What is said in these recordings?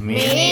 ఒక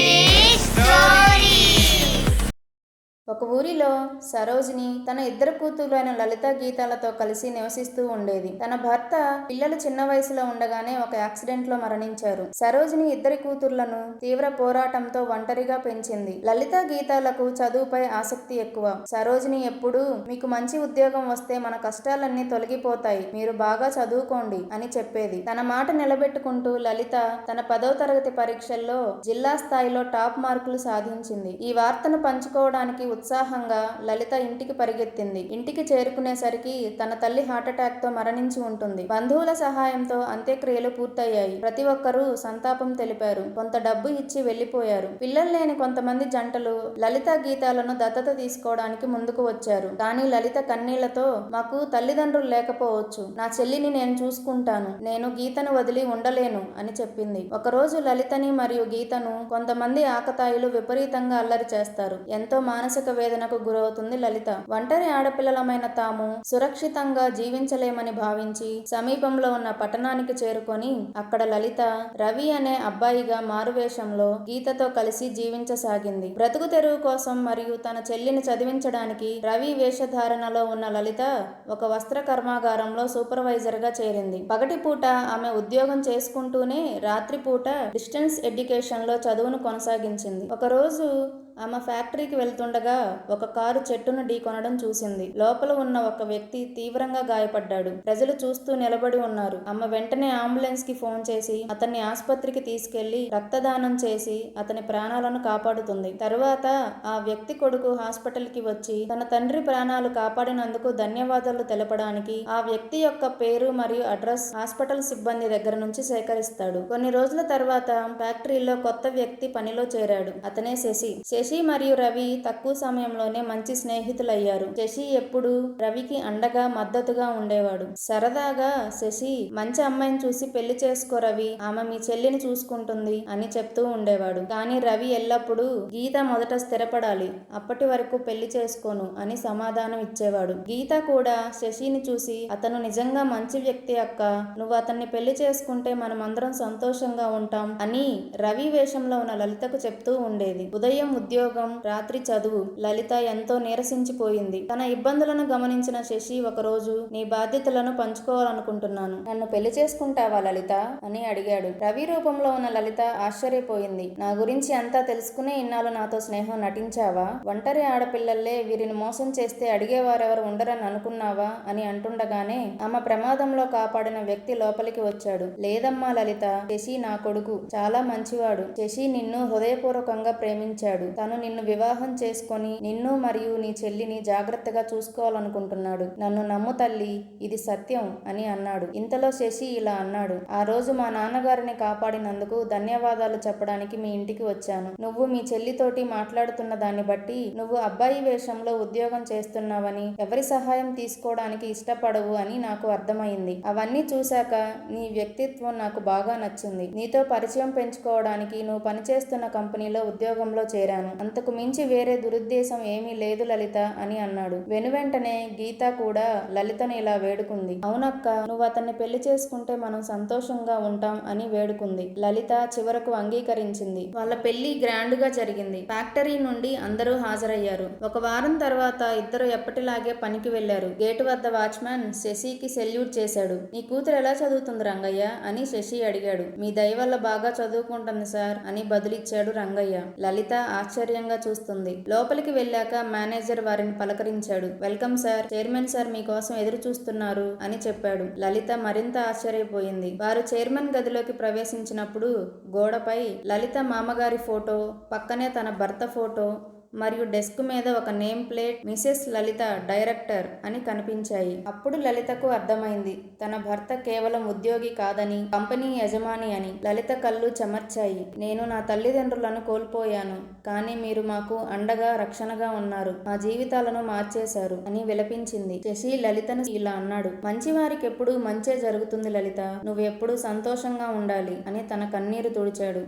ఊరిలో సరోజిని తన ఇద్దరు కూతురులైన లలిత గీతాలతో కలిసి నివసిస్తూ ఉండేది. తన భర్త పిల్లలు చిన్న వయసులో ఉండగానే ఒక యాక్సిడెంట్లో మరణించారు. సరోజిని ఇద్దరి కూతుర్లను తీవ్ర పోరాటంతో ఒంటరిగా పెంచింది. లలిత గీతాలకు చదువుపై ఆసక్తి ఎక్కువ. సరోజిని ఎప్పుడూ మీకు మంచి ఉద్యోగం వస్తే మన కష్టాలన్నీ తొలగిపోతాయి. మీరు బాగా చదువుకోండి అని చెప్పేది. తన మాట నిలబెట్టుకుంటూ లలిత తన పదో తరగతి పరీక్షల్లో జిల్లా స్థాయిలో టాప్ మార్కులు సాధించింది. ఈ వార్తను పంచుకోవడానికి ఉత్సాహం ఉత్సాహంగా లలిత ఇంటికి పరిగెత్తింది. ఇంటికి చేరుకునేసరికి తన తల్లి హార్ట్అటాక్తో మరణించి ఉంటుంది. బంధువుల సహాయంతో అంత్యక్రియలు పూర్తయ్యాయి. ప్రతి ఒక్కరూ సంతాపం తెలిపారు. కొంత డబ్బు ఇచ్చి వెళ్ళిపోయారు పిల్లలు లేని కొంతమంది జంటలు లలిత గీతాలను దత్తత తీసుకోవడానికి ముందుకు వచ్చారు. కానీ లలిత కన్నీళ్ళతో మాకు తల్లిదండ్రులు లేకపోవచ్చు. నా చెల్లిని నేను చూసుకుంటాను. నేను గీతను వదిలి ఉండలేను అని చెప్పింది. ఒకరోజు లలితని మరియు గీతను కొంతమంది ఆకతాయిలు విపరీతంగా అల్లరి చేస్తారు. ఎంతో మానసిక వేదనకు గురవుతుంది లలిత. ఒంటరి ఆడపిల్లలమైన తాము సురక్షితంగా జీవించలేమని భావించి సమీపంలో ఉన్న పట్టణానికి చేరుకొని అక్కడ లలిత రవి అనే అబ్బాయిగా మారువేషంలో గీతతో కలిసి జీవించసాగింది. బ్రతుకు తెరువు కోసం మరియు తన చెల్లిని చదివించడానికి రవి వేషధారణలో ఉన్న లలిత ఒక వస్త్ర కర్మాగారంలో సూపర్వైజర్గా చేరింది. పగటిపూట ఆమె ఉద్యోగం చేసుకుంటూనే రాత్రిపూట డిస్టెన్స్ ఎడ్యుకేషన్లో చదువును కొనసాగించింది. ఒకరోజు ఆమె ఫ్యాక్టరీకి వెళ్తుండగా ఒక కారు చెట్టును ఢీకొనడం చూసింది. లోపల ఉన్న ఒక వ్యక్తి తీవ్రంగా గాయపడ్డాడు. ప్రజలు చూస్తూ నిలబడి ఉన్నారు. ఆమె వెంటనే అంబులెన్స్కి ఫోన్ చేసి అతన్ని ఆసుపత్రికి తీసుకెళ్ళి రక్తదానం చేసి అతని ప్రాణాలను కాపాడుతుంది. తరువాత ఆ వ్యక్తి కొడుకు హాస్పిటల్కి వచ్చి తన తండ్రి ప్రాణాలు కాపాడినందుకు ధన్యవాదాలు తెలపడానికి ఆ వ్యక్తి యొక్క పేరు మరియు అడ్రస్ హాస్పిటల్ సిబ్బంది దగ్గర నుంచి సేకరిస్తాడు. కొన్ని రోజుల తర్వాత ఫ్యాక్టరీలో కొత్త వ్యక్తి పనిలో చేరాడు. అతనే శశి. శశి శశి మరియు రవి తక్కువ సమయంలోనే మంచి స్నేహితులయ్యారు. శశి ఎప్పుడు రవికి అండగా మద్దతుగా ఉండేవాడు. సరదాగా శశి మంచి అమ్మాయిని చూసి పెళ్ళి చేసుకో రవి ఆమె మీ చెల్లిని చూసుకుంటుంది అని చెప్తూ ఉండేవాడు. కానీ రవి ఎల్లప్పుడూ గీత మొదట స్థిరపడాలి అప్పటి వరకు పెళ్ళి చేసుకోను అని సమాధానం ఇచ్చేవాడు. గీత కూడా శశిని చూసి అతను నిజంగా మంచి వ్యక్తి అక్క నువ్వు అతన్ని పెళ్ళి చేసుకుంటే మనం అందరం సంతోషంగా ఉంటాం అని రవి వేషంలో ఉన్న లలితకు చెప్తూ ఉండేది. ఉదయం ఉద్యోగం ఉద్యోగం రాత్రి చదువు లలిత ఎంతో నీరసించిపోయింది. తన ఇబ్బందులను గమనించిన శశి ఒకరోజు నీ బాధ్యతలను పంచుకోవాలనుకుంటున్నాను. నన్ను పెళ్ళి చేసుకుంటావా లలిత అని అడిగాడు. రవి రూపంలో ఉన్న లలిత ఆశ్చర్యపోయింది. నా గురించి అంతా తెలుసుకునే ఇన్నాళ్ళు నాతో స్నేహం నటించావా? ఒంటరి ఆడపిల్లల్లే వీరిని మోసం చేస్తే అడిగేవారెవరు ఉండరని అనుకున్నావా అని అంటుండగానే ఆమె ప్రమాదంలో కాపాడిన వ్యక్తి లోపలికి వచ్చాడు. లేదమ్మా లలిత శశి నా కొడుకు. చాలా మంచివాడు. శశి నిన్ను హృదయపూర్వకంగా ప్రేమించాడు. తను నిన్ను వివాహం చేసుకొని నిన్ను మరియు నీ చెల్లిని జాగ్రత్తగా చూసుకోవాలనుకుంటున్నాడు. నన్ను నమ్ము తల్లి ఇది సత్యం అని అన్నాడు. ఇంతలో శశి ఇలా అన్నాడు. ఆ రోజు మా నాన్నగారిని కాపాడినందుకు ధన్యవాదాలు చెప్పడానికి మీ ఇంటికి వచ్చాను. నువ్వు మీ చెల్లితోటి మాట్లాడుతున్న దాన్ని బట్టి నువ్వు అబ్బాయి వేషంలో ఉద్యోగం చేస్తున్నావని ఎవరి సహాయం తీసుకోవడానికి ఇష్టపడవు అని నాకు అర్థమైంది. అవన్నీ చూశాక నీ వ్యక్తిత్వం నాకు బాగా నచ్చింది. నీతో పరిచయం పెంచుకోవడానికి నువ్వు పనిచేస్తున్న కంపెనీలో ఉద్యోగంలో చేరాను. అంతకు మించి వేరే దురుద్దేశం ఏమీ లేదు లలిత అని అన్నాడు. వెనువెంటనే గీత కూడా లలితను ఇలా వేడుకుంది. అవునక్క నువ్వు అతన్ని పెళ్ళి చేసుకుంటే మనం సంతోషంగా ఉంటాం అని వేడుకుంది. లలిత చివరకు అంగీకరించింది. వాళ్ళ పెళ్ళి గ్రాండ్గా జరిగింది. ఫ్యాక్టరీ నుండి అందరూ హాజరయ్యారు. ఒక వారం తర్వాత ఇద్దరు ఎప్పటిలాగే పనికి వెళ్ళారు గేటు వద్ద వాచ్మ్యాన్ శశికి సెల్యూట్ చేశాడు. నీ కూతురు ఎలా చదువుతుంది రంగయ్య అని శశి అడిగాడు. మీ దయ వల్ల బాగా చదువుకుంటుంది సార్ అని బదులిచ్చాడు రంగయ్య. లలిత ఆశ్చర్య ఆశ్చర్యంగా చూస్తుంది. లోపలికి వెళ్ళాక మేనేజర్ వారిని పలకరించాడు. Welcome sir. చైర్మన్ సార్ మీకోసం ఎదురు చూస్తున్నారు అని చెప్పాడు. లలిత మరింత ఆశ్చర్యపోయింది. వారు చైర్మన్ గదిలోకి ప్రవేశించినప్పుడు గోడపై లలిత మామగారి ఫోటో పక్కనే తన భర్త ఫోటో మరియు డెస్క్ మీద ఒక name plate Mrs Lalitha director అని కనిపించాయి. అప్పుడు లలితకు అర్థమైంది తన భర్త కేవలం ఉద్యోగి కాదని కంపెనీ యజమాని అని. లలిత కళ్ళు చెమర్చాయి. నేను నా తల్లిదండ్రులను కోల్పోయాను కానీ మీరు మాకు అండగా రక్షణగా ఉన్నారు. మా జీవితాలను మార్చేశారు అని విలపించింది. శశి లలితను ఇలా అన్నాడు మంచి వారికి ఎప్పుడు మంచే జరుగుతుంది లలిత. నువ్వెప్పుడు సంతోషంగా ఉండాలి అని తన కన్నీరు తుడిచాడు.